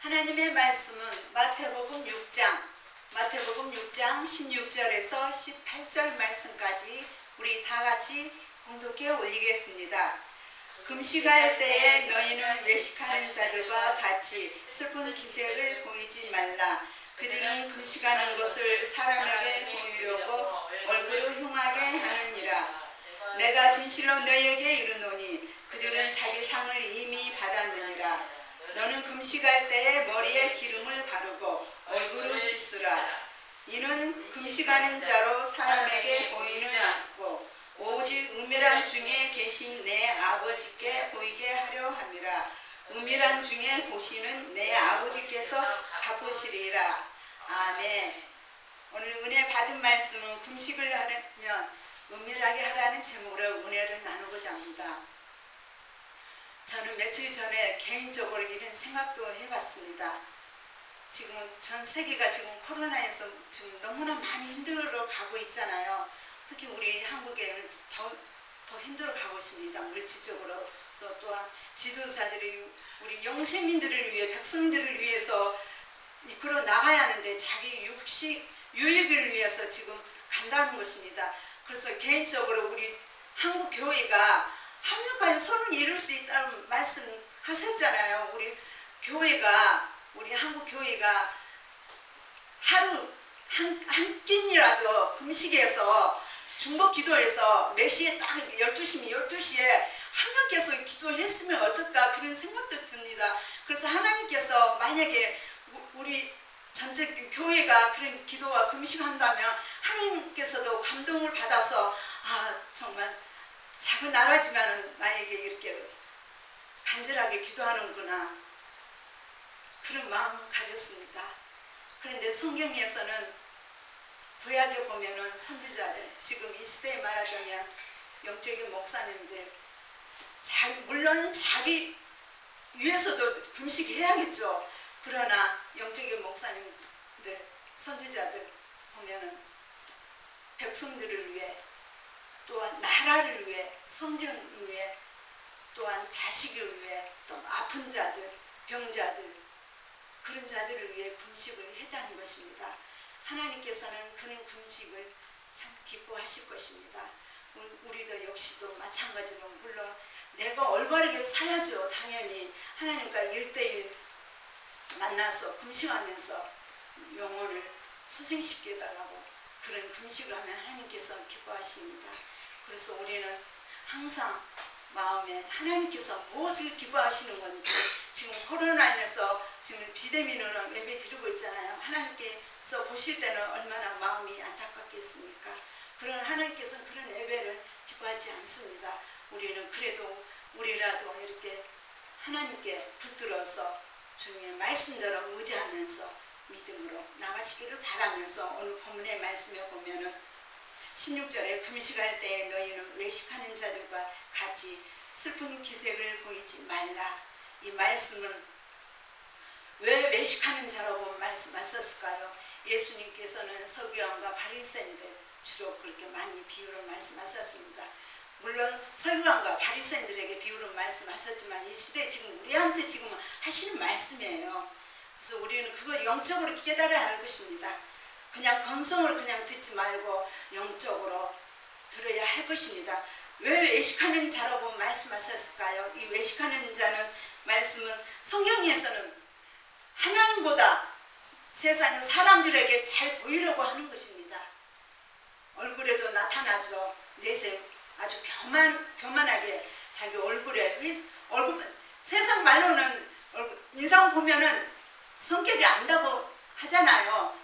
하나님의 말씀은 마태복음 6장, 마태복음 6장 16절에서 18절 말씀까지 우리 다 같이 공독해 올리겠습니다. 금식할 때에 너희는 외식하는 자들과 같이 슬픈 기색을 보이지 말라. 그들은 금식하는 것을 사람에게 보이려고 얼굴을 흉하게 하느니라. 내가 진실로 너희에게 이르노니 그들은 자기 상을 이미 받았느니라. 너는 금식할 때에 머리에 기름을 바르고 얼굴을 씻으라. 이는 금식하는 자로 사람에게 보이는 않고 오직 은밀한 중에 계신 내 아버지께 보이게 하려 함이라. 은밀한 중에 보시는 내 아버지께서 갚으시리라. 아멘. 오늘 은혜 받은 말씀은 금식을 하려면 은밀하게 하라는 제목으로 은혜를 나누고자 합니다. 저는 며칠 전에 개인적으로 이런 생각도 해봤습니다. 지금 전 세계가 지금 코로나에서 지금 너무나 많이 힘들어 가고 있잖아요. 특히 우리 한국에는 더, 더 힘들어 가고 있습니다. 물질적으로 또 또한 지도자들이 우리 영세민들을 위해 백성들을 위해서 이끌어 나가야 하는데 자기 육식 유익을 위해서 지금 간다는 것입니다. 그래서 개인적으로 우리 한국 교회가 합력하여 서로 이룰 수 있다는 말씀하셨잖아요. 우리 교회가 우리 한국 교회가 하루 한, 한 끼니라도 금식해서 중복 기도해서 몇 시에 딱 12시면 12시에 합력해서 기도를 했으면 어떨까 그런 생각도 듭니다. 그래서 하나님께서 만약에 우- 우리 전체 교회가 그런 기도와 금식한다면 하나님께서도 감동을 받아서 아 정말 작은 나라지만 나에게 이렇게 간절하게 기도하는구나 그런 마음을 가졌습니다. 그런데 성경에서는 구약에 보면은 선지자들 지금 이 시대에 말하자면 영적인 목사님들 자, 물론 자기 위해서도 금식해야겠죠. 그러나 영적인 목사님들 선지자들 보면은 백성들을 위해 나라를 위해 성전을 위해 또한 자식을 위해 또 아픈 자들 병자들 그런 자들을 위해 금식을 했다는 것입니다. 하나님께서는 그런 금식을 참 기뻐하실 것입니다. 우- 우리도 역시도 마찬가지로 물론 내가 올바르게 사야죠. 당연히 하나님과 일대일 만나서 금식하면서 영혼을 소생시켜달라고 그런 금식을 하면 하나님께서 기뻐하십니다. 그래서 우리는 항상 마음에 하나님께서 무엇을 기뻐하시는 건지 지금 코로나 인해서 지금 비대면으로 예배 드리고 있잖아요. 하나님께서 보실 때는 얼마나 마음이 안타깝겠습니까? 그런 하나님께서는 그런 예배를 기뻐하지 않습니다. 우리는 그래도 우리라도 이렇게 하나님께 붙들어서 주님의 말씀대로 의지하면서 믿음으로 나가시기를 바라면서 오늘 본문의 말씀에 보면은 16절에 금식할 때에 너희는 외식하는 자들과 같이 슬픈 기색을 보이지 말라. 이 말씀은 왜 외식하는 자라고 말씀하셨을까요? 예수님께서는 서기관과 바리새인들 주로 그렇게 많이 비유를 말씀하셨습니다. 물론 서기관과 바리새인들에게 비유를 말씀하셨지만 이 시대에 지금 우리한테 지금 하시는 말씀이에요. 그래서 우리는 그걸 영적으로 깨달아야 할 것입니다. 그냥 건성을 그냥 듣지 말고 영적으로 들어야 할 것입니다. 왜 외식하는 자라고 말씀하셨을까요? 이 외식하는 자는 말씀은 성경에서는 하나님보다 세상의 사람들에게 잘 보이려고 하는 것입니다. 얼굴에도 나타나죠. 내세 아주 교만 교만하게 자기 얼굴에 위- 얼굴 세상 말로는 인상 보면은 성격이 안다고 하잖아요.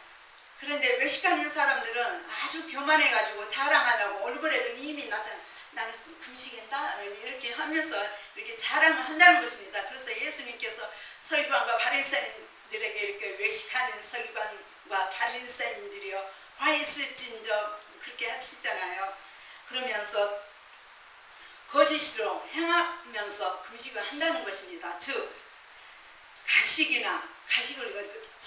그런데 외식하는 사람들은 아주 교만해가지고 자랑하려고 얼굴에도 이미 나타나 나는 금식했다 이렇게 하면서 이렇게 자랑을 한다는 것입니다. 그래서 예수님께서 서기관과 바리새인들에게 이렇게 외식하는 서기관과 바리새인들이여 화 있을진저 그렇게 하시잖아요. 그러면서 거짓으로 행하면서 금식을 한다는 것입니다. 즉 가식이나 가식을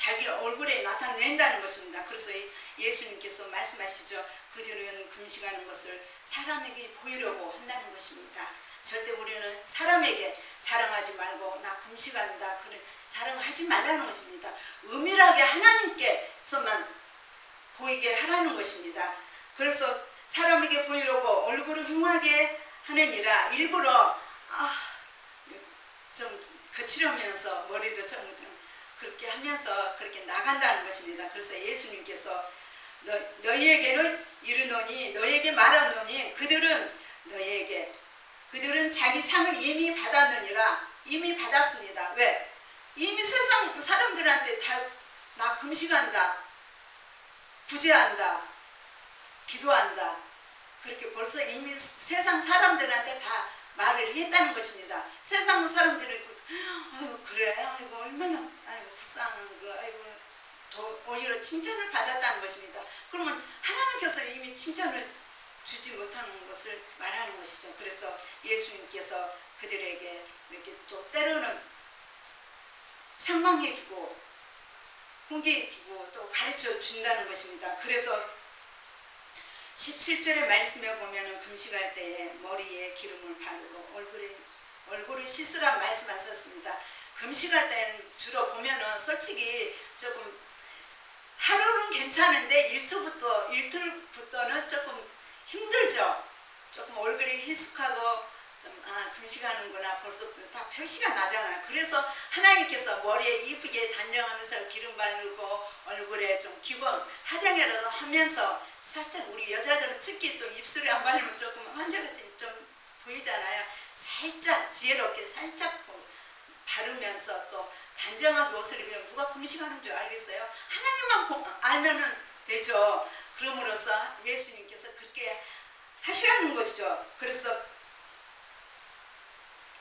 자기 얼굴에 나타낸다는 것입니다. 그래서 이 예수님께서 말씀하시죠. 그들은 금식하는 것을 사람에게 보이려고 한다는 것입니다. 절대 우리는 사람에게 자랑하지 말고 나 금식한다 그런 자랑하지 말라는 것입니다. 은밀하게 하나님께서만 보이게 하라는 것입니다. 그래서 사람에게 보이려고 얼굴을 흉하게 하느니라 일부러 아, 좀 거칠으면서 머리도 좀, 좀 그렇게 하면서 그렇게 나간다는 것입니다. 그래서 예수님께서 너, 너희에게는 이르노니 너희에게 말하노니 그들은 너희에게 그들은 자기 상을 이미 받았느니라 이미 받았습니다. 왜? 이미 세상 사람들한테 다 나 금식한다 구제한다 기도한다 그렇게 벌써 이미 세상 사람들한테 다 말을 했다는 것입니다. 세상 사람들이 그, 아이고 그래 아이고 얼마나 아이고 불쌍한 거 아이고 더 오히려 칭찬을 받았다는 것입니다. 그러면 하나님께서 이미 칭찬을 주지 못하는 것을 말하는 것이죠. 그래서 예수님께서 그들에게 이렇게 또 때로는 책망해주고 훈계해주고 또 가르쳐 준다는 것입니다. 그래서 17절의 말씀에 보면은 금식할 때에 머리에 기름을 바르고 얼굴에 얼굴을 씻으란 말씀 하셨습니다. 금식할 때는 주로 보면은 솔직히 조금 하루는 괜찮은데 일초부터 일틀부터는 조금 힘들죠. 조금 얼굴이 희숙하고 좀 아, 금식하는구나 벌써 다 표시가 나잖아요. 그래서 하나님께서 머리에 이쁘게 단정하면서 기름 바르고 얼굴에 좀 기본 화장이라도 하면서 살짝 우리 여자들은 특히 또 입술에 안 바르면 조금 환자같이 좀 보이잖아요. 살짝 지혜롭게 살짝 보- 바르면서 또 단정하게 옷을 입으면 누가 금식하는 줄 알겠어요? 하나님만 보- 알면은 되죠. 그럼으로써 예수님께서 그렇게 하시라는 것이죠. 그래서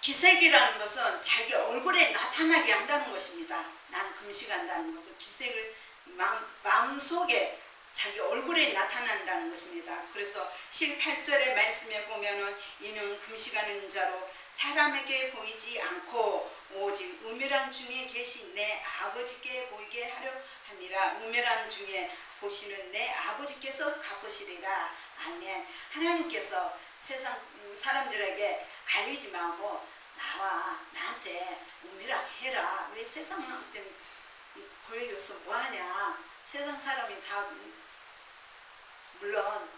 기색이라는 것은 자기 얼굴에 나타나게 한다는 것입니다. 난 금식한다는 것은 기색을 마음, 마음속에 자기 얼굴에 나타난다는 것입니다. 그래서 18절의 말씀에 보면은 이는 금식하는 자로 사람에게 보이지 않고 오직 우멸한 중에 계신 내 아버지께 보이게 하려 함이라. 우멸한 중에 보시는 내 아버지께서 갚으시리라. 아멘. 하나님께서 세상 사람들에게 알리지 말고 나와 나한테 우밀하게 해라. 왜 세상한테 보여줘서 뭐하냐? 세상 사람이 다 물론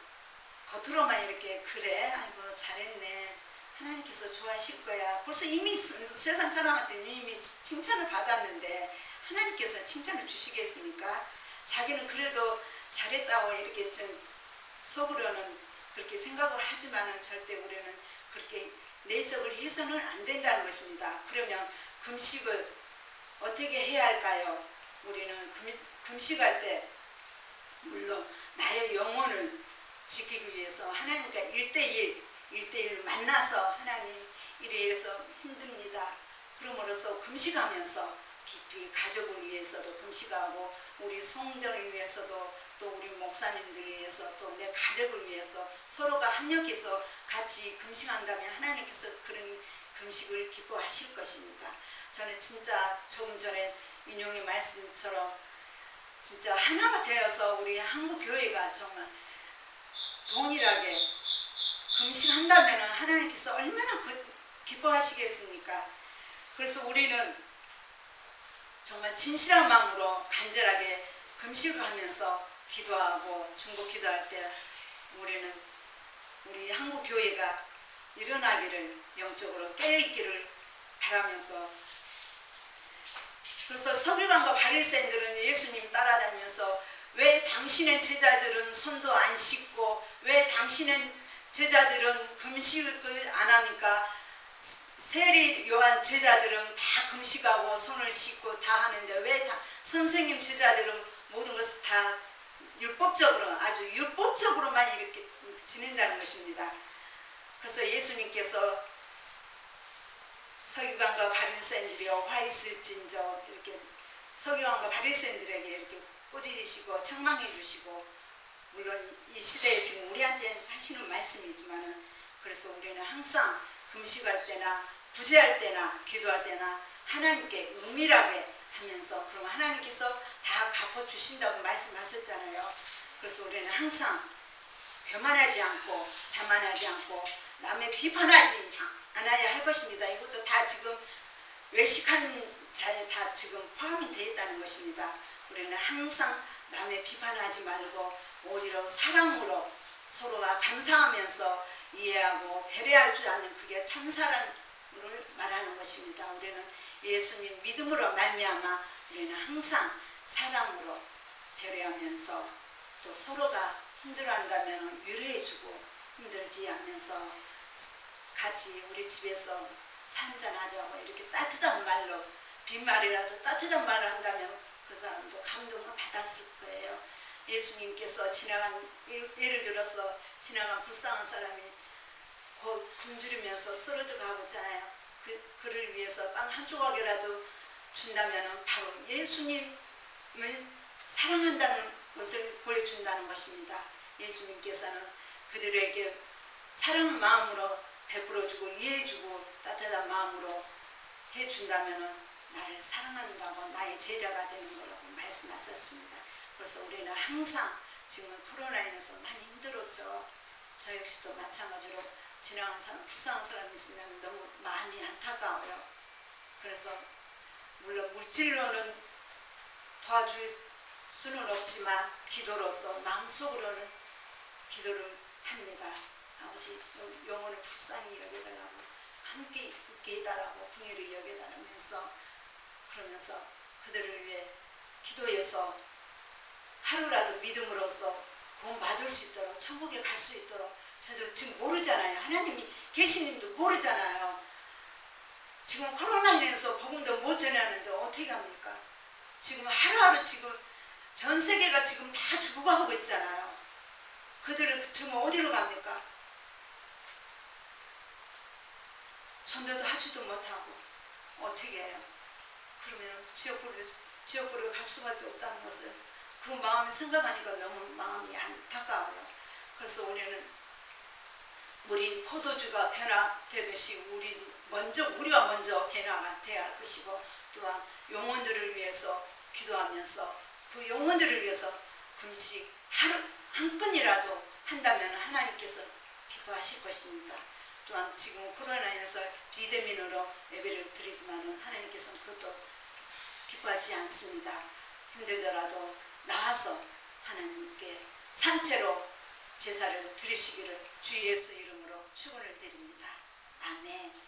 겉으로만 이렇게 그래 아이고 잘했네. 하나님께서 좋아하실 거야. 벌써 이미 스- 세상 사람한테 이미 칭찬을 받았는데 하나님께서 칭찬을 주시겠습니까? 자기는 그래도 잘했다고 이렇게 좀 속으로는 그렇게 생각을 하지만은 절대 우리는 그렇게 내석을 해서는 안 된다는 것입니다. 그러면 금식을 어떻게 해야 할까요? 우리는 금, 금식할 때 물론 나의 영혼을 지키기 위해서 하나님과 일대일일대일 만나서 하나님 이래 이래서 힘듭니다. 그러므로써 금식하면서 깊이 가족을 위해서도 금식하고 우리 성전을 위해서도 또 우리 목사님들 위해서 또 내 가족을 위해서 서로가 합력해서 같이 금식한다면 하나님께서 그런 금식을 기뻐하실 것입니다. 저는 진짜 조금 전에 인용의 말씀처럼 진짜 하나가 되어서 우리 한국 교회가 정말 동일하게 금식한다면 하나님께서 얼마나 그- 기뻐하시겠습니까? 그래서 우리는 정말 진실한 마음으로 간절하게 금식을 하면서 기도하고 중복 기도할 때 우리는 우리 한국 교회가 일어나기를 영적으로 깨어있기를 바라면서 그래서 서기관과 바리새인들은 예수님 따라다니면서 왜 당신의 제자들은 손도 안 씻고 왜 당신의 제자들은 금식을 안 합니까? 세리 요한 제자들은 다 금식하고 손을 씻고 다 하는데 왜 다 선생님 제자들은 모든 것을 다 율법적으로 아주 율법적으로만 이렇게 지낸다는 것입니다. 그래서 예수님께서 서기관과 바리새인들이 화 있을진저 이렇게 서기관과 바리새인들에게 이렇게 꼬지시고 책망해 주시고 물론 이 시대에 지금 우리한테 하시는 말씀이지만은 그래서 우리는 항상 금식할 때나 구제할 때나 기도할 때나 하나님께 은밀하게 하면서 그럼 하나님께서 다 갚아 주신다고 말씀하셨잖아요. 그래서 우리는 항상 교만하지 않고 자만하지 않고 남의 비판하지 않아야 할 것입니다. 이것도 다 지금 외식하는 자에 다 지금 포함이 되어 있다는 것입니다. 우리는 항상 남의 비판하지 말고 오히려 사랑으로 서로가 감사하면서 이해하고 배려할 줄 아는 그게 참 사랑을 말하는 것입니다. 우리는 예수님 믿음으로 말미암아 우리는 항상 사랑으로 배려하면서 또 서로가 힘들어한다면 위로해주고 힘들지 하면서 같이 우리 집에서 찬잔하자고 이렇게 따뜻한 말로 빈말이라도 따뜻한 말을 한다면 그 사람도 감동을 받았을 거예요. 예수님께서 지나간 예- 예를 들어서 지나간 불쌍한 사람이 곧 굶주리면서 쓰러져 가고자 해요. 그, 그를 위해서 빵 한 조각이라도 준다면 바로 예수님을 사랑한다는 것을 보여준다는 것입니다. 예수님께서는 그들에게 사랑 마음으로 베풀어주고 이해해주고 따뜻한 마음으로 해준다면 나를 사랑한다고 나의 제자가 되는 거라고 말씀하셨습니다. 그래서 우리는 항상 지금 코로나 인해서 많이 힘들었죠. 저 역시도 마찬가지로 지나간 사람, 불쌍한 사람 있으면 너무 마음이 안타까워요. 그래서 물론 물질로는 도와줄 수는 없지만 기도로서 마음속으로는 기도를 합니다. 아버지 좀 영혼을 불쌍히 여겨달라고 함께 있게 해달라고 궁예를 여겨달라면서 그러면서 그들을 위해 기도해서 하루라도 믿음으로써 구원 받을 수 있도록 천국에 갈 수 있도록 저들 지금 모르잖아요. 하나님이 계시님도 모르잖아요. 지금 코로나 인해서 복음도 못 전하는데 어떻게 합니까? 지금 하루하루 지금 전 세계가 지금 다 죽어가고 있잖아요. 그들은 지금 어디로 갑니까? 전도도 하지도 못하고 어떻게 해요? 그러면 지역구로 지역구로 갈 수밖에 없다는 것을 그 마음을 생각하니까 너무 마음이 안타까워요. 그래서 우리는 우리 포도주가 변화되듯이 우리 먼저 우리가 먼저 변화가 돼야 할 것이고 또한 영혼들을 위해서 기도하면서 그 영혼들을 위해서 금식 하루 한 건이라도 한다면 하나님께서 기뻐하실 것입니다. 또한 지금 코로나 인해서 비대면으로 예배를 드리지만은 하나님께서는 그것도 기뻐하지 않습니다. 힘들더라도 나와서 하나님께 산채로 제사를 드리시기를 주 예수 이름으로 축원을 드립니다. 아멘.